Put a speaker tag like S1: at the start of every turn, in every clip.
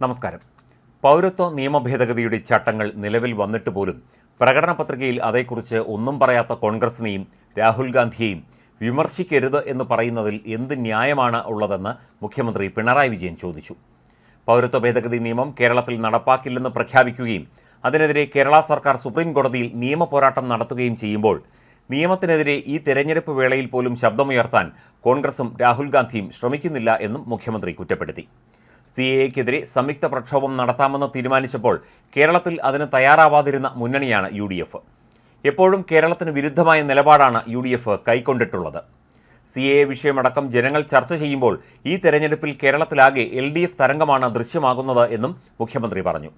S1: നമസ്കാരം. പൗരത്വ നിയമ ഭേദഗതിയുടെ ചട്ടങ്ങൾ നിലവിൽ വന്നിട്ട് പോലും പ്രകടന പത്രികയിൽ അതേക്കുറിച്ച് ഒന്നും പറയാത്ത കോൺഗ്രസിനെയും രാഹുൽ ഗാന്ധിയെയും വിമർശിക്കരുത് എന്ന് പറയുന്നതിൽ എന്ത് ന്യായമാണ് ഉള്ളതെന്ന് മുഖ്യമന്ത്രി പിണറായി വിജയൻ ചോദിച്ചു. പൗരത്വ ഭേദഗതി നിയമം കേരളത്തിൽ നടപ്പാക്കില്ലെന്ന് പ്രഖ്യാപിക്കുകയും അതിനെതിരെ കേരള സർക്കാർ സുപ്രീം കോടതിയിൽ നിയമ പോരാട്ടം നടത്തുകയും ചെയ്യുമ്പോൾ നിയമത്തിനെതിരെ ഈ തെരഞ്ഞെടുപ്പ് വേളയിൽ പോലും ശബ്ദമുയർത്താൻ കോൺഗ്രസും രാഹുൽ ഗാന്ധിയും ശ്രമിക്കുന്നില്ല എന്നും മുഖ്യമന്ത്രി കുറ്റപ്പെടുത്തി. സി എക്കെതിരെ സംയുക്ത പ്രക്ഷോഭം നടത്താമെന്ന് തീരുമാനിച്ചപ്പോൾ കേരളത്തിൽ അതിന് തയ്യാറാവാതിരുന്ന മുന്നണിയാണ് യു ഡി എഫ് എപ്പോഴും കേരളത്തിന് വിരുദ്ധമായ നിലപാടാണ് യു ഡി എഫ് കൈക്കൊണ്ടിട്ടുള്ളത്. സി എ വിഷയമടക്കം ജനങ്ങൾ ചർച്ച ചെയ്യുമ്പോൾ ഈ തെരഞ്ഞെടുപ്പിൽ കേരളത്തിലാകെ എൽ ഡി എഫ് തരംഗമാണ് ദൃശ്യമാകുന്നത് എന്നും മുഖ്യമന്ത്രി പറഞ്ഞു.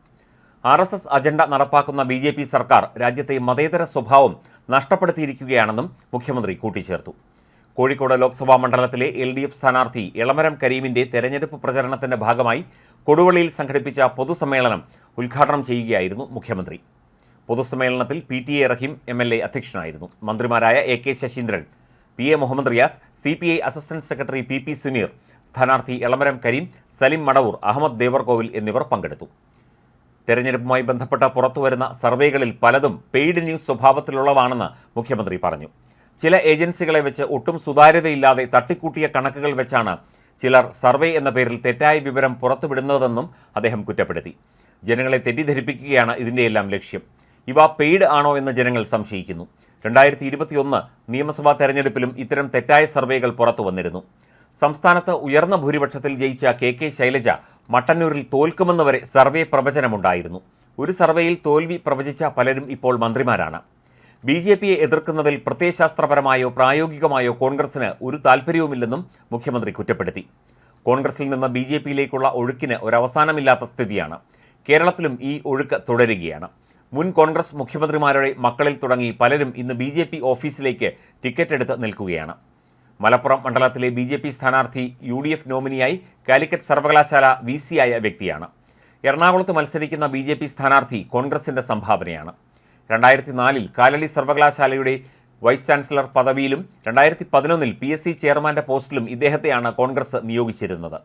S1: ആർ എസ് എസ് അജണ്ട നടപ്പാക്കുന്ന ബി ജെ പി സർക്കാർ രാജ്യത്തെ മതേതര സ്വഭാവം നഷ്ടപ്പെടുത്തിയിരിക്കുകയാണെന്നും മുഖ്യമന്ത്രി കൂട്ടിച്ചേർത്തു. കോഴിക്കോട് ലോക്സഭാ മണ്ഡലത്തിലെ എൽ ഡി എഫ് സ്ഥാനാർത്ഥി എളമരം കരീമിന്റെ തെരഞ്ഞെടുപ്പ് പ്രചരണത്തിന്റെ ഭാഗമായി കൊടുവള്ളിയിൽ സംഘടിപ്പിച്ച പൊതുസമ്മേളനം ഉദ്ഘാടനം ചെയ്യുകയായിരുന്നു മുഖ്യമന്ത്രി. പൊതുസമ്മേളനത്തിൽ P T A Rahim M L A അധ്യക്ഷനായിരുന്നു. മന്ത്രിമാരായ A K Saseendran P A Muhammad Riyas C P I assistant secretary P P Suneer സ്ഥാനാർത്ഥി ഇളമരം കരീം സലിം മടവൂർ അഹമ്മദ് ദേവർകോവിൽ എന്നിവർ പങ്കെടുത്തു. തെരഞ്ഞെടുപ്പുമായി ബന്ധപ്പെട്ട പുറത്തുവരുന്ന സർവേകളിൽ പലതും പെയ്ഡ് ന്യൂസ് സ്വഭാവത്തിലുള്ളതാണെന്ന് മുഖ്യമന്ത്രി പറഞ്ഞു. ചില ഏജൻസികളെ വെച്ച് ഒട്ടും സുതാര്യതയില്ലാതെ തട്ടിക്കൂട്ടിയ കണക്കുകൾ വെച്ചാണ് ചിലർ സർവേ എന്ന പേരിൽ തെറ്റായ വിവരം പുറത്തുവിടുന്നതെന്നും അദ്ദേഹം കുറ്റപ്പെടുത്തി. ജനങ്ങളെ തെറ്റിദ്ധരിപ്പിക്കുകയാണ് ഇതിന്റെയെല്ലാം ലക്ഷ്യം. ഇവ പെയ്ഡ് ആണോ എന്ന് ജനങ്ങൾ സംശയിക്കുന്നു. രണ്ടായിരത്തി ഇരുപത്തിയൊന്ന് നിയമസഭാ തെരഞ്ഞെടുപ്പിലും ഇത്തരം തെറ്റായ സർവേകൾ പുറത്തു വന്നിരുന്നു. സംസ്ഥാനത്ത് ഉയർന്ന ഭൂരിപക്ഷത്തിൽ ജയിച്ച കെ കെ ശൈലജ മട്ടന്നൂരിൽ തോൽക്കുമെന്ന് വരെ സർവേ പ്രവചനമുണ്ടായിരുന്നു. ഒരു സർവേയിൽ തോൽവി പ്രവചിച്ച പലരും ഇപ്പോൾ മന്ത്രിമാരാണ്. ബി ജെ പിയെ എതിർക്കുന്നതിൽ പ്രത്യയശാസ്ത്രപരമായോ പ്രായോഗികമായോ കോൺഗ്രസിന് ഒരു താൽപ്പര്യവുമില്ലെന്നും മുഖ്യമന്ത്രി കുറ്റപ്പെടുത്തി. കോൺഗ്രസിൽ നിന്ന് ബി ജെ പിയിലേക്കുള്ള ഒഴുക്കിന് ഒരവസാനമില്ലാത്ത സ്ഥിതിയാണ്. കേരളത്തിലും ഈ ഒഴുക്ക് തുടരുകയാണ്. മുൻ കോൺഗ്രസ് മുഖ്യമന്ത്രിമാരുടെ മക്കളിൽ തുടങ്ങി പലരും ഇന്ന് ബി ജെ പി ഓഫീസിലേക്ക് ടിക്കറ്റ് എടുത്ത് നിൽക്കുകയാണ്. മലപ്പുറം മണ്ഡലത്തിലെ ബി ജെ പി സ്ഥാനാർത്ഥി യു ഡി എഫ് നോമിനിയായി കാലിക്കറ്റ് സർവകലാശാല വി സി ആയ വ്യക്തിയാണ്. എറണാകുളത്ത് മത്സരിക്കുന്ന ബി ജെ പി സ്ഥാനാർത്ഥി കോൺഗ്രസിന്റെ സംഭാവനയാണ്. രണ്ടായിരത്തി നാലിൽ കാലടി സർവകലാശാലയുടെ വൈസ് ചാൻസലർ പദവിയിലും രണ്ടായിരത്തി പതിനൊന്നിൽ പി എസ് സി ചെയർമാന്റെ പോസ്റ്റിലും ഇദ്ദേഹത്തെയാണ് കോൺഗ്രസ് നിയോഗിച്ചിരുന്നത്.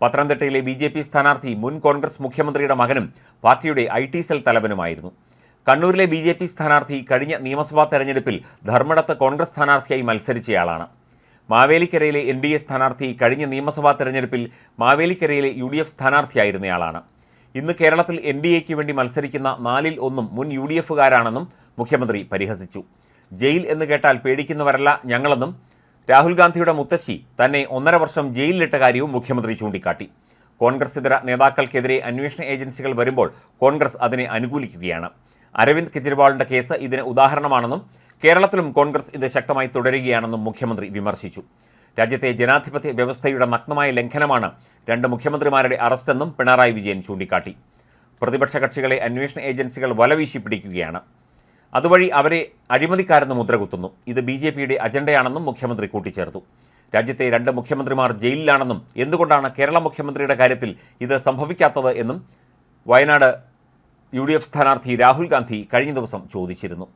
S1: പത്തനംതിട്ടയിലെ ബി ജെ പി സ്ഥാനാർത്ഥി മുൻ കോൺഗ്രസ് മുഖ്യമന്ത്രിയുടെ മകനും പാർട്ടിയുടെ ഐ ടി സെൽ തലവനുമായിരുന്നു. കണ്ണൂരിലെ ബി ജെ പി സ്ഥാനാർത്ഥി കഴിഞ്ഞ നിയമസഭാ തെരഞ്ഞെടുപ്പിൽ ധർമ്മടത്ത് കോൺഗ്രസ് സ്ഥാനാർത്ഥിയായി മത്സരിച്ചയാളാണ്. മാവേലിക്കരയിലെ എൻ ഡി എ സ്ഥാനാർത്ഥി കഴിഞ്ഞ നിയമസഭാ തെരഞ്ഞെടുപ്പിൽ മാവേലിക്കരയിലെ യു ഡി എഫ് സ്ഥാനാർത്ഥിയായിരുന്നയാളാണ്. ഇന്ന് കേരളത്തിൽ എൻ ഡി എക്ക് വേണ്ടി മത്സരിക്കുന്ന നാലിൽ ഒന്നും മുൻ യു ഡി എഫുകാരാണെന്നും മുഖ്യമന്ത്രി പരിഹസിച്ചു. ജയിൽ എന്ന് കേട്ടാൽ പേടിക്കുന്നവരല്ല ഞങ്ങളെന്നും രാഹുൽ ഗാന്ധിയുടെ മുത്തശ്ശി തന്നെ ഒന്നര വർഷം ജയിലിലിട്ട കാര്യവും മുഖ്യമന്ത്രി ചൂണ്ടിക്കാട്ടി. കോൺഗ്രസ് ഇതര നേതാക്കൾക്കെതിരെ അന്വേഷണ ഏജൻസികൾ വരുമ്പോൾ കോൺഗ്രസ് അതിനെ അനുകൂലിക്കുകയാണ്. അരവിന്ദ് കെജ്രിവാളിന്റെ കേസ് ഇതിന് ഉദാഹരണമാണെന്നും കേരളത്തിലും കോൺഗ്രസ് ഇത് ശക്തമായി തുടരുകയാണെന്നും മുഖ്യമന്ത്രി വിമർശിച്ചു. രാജ്യത്തെ ജനാധിപത്യ വ്യവസ്ഥയുടെ നഗ്നമായ ലംഘനമാണ് രണ്ട് മുഖ്യമന്ത്രിമാരുടെ അറസ്റ്റെന്നും പിണറായി വിജയൻ ചൂണ്ടിക്കാട്ടി. പ്രതിപക്ഷ കക്ഷികളെ അന്വേഷണ ഏജൻസികൾ വലവീശി പിടിക്കുകയാണ്. അതുവഴി അവരെ അഴിമതിക്കാരെന്ന് മുദ്രകുത്തുന്നു. ഇത് ബി ജെ പിയുടെ അജണ്ടയാണെന്നും മുഖ്യമന്ത്രി കൂട്ടിച്ചേർത്തു. രാജ്യത്തെ രണ്ട് മുഖ്യമന്ത്രിമാർ ജയിലിലാണെന്നും എന്തുകൊണ്ടാണ് കേരള മുഖ്യമന്ത്രിയുടെ കാര്യത്തിൽ ഇത് സംഭവിക്കാത്തത് എന്നും വയനാട് യു ഡി എഫ് സ്ഥാനാർത്ഥി രാഹുൽ ഗാന്ധി കഴിഞ്ഞ ദിവസം ചോദിച്ചിരുന്നു.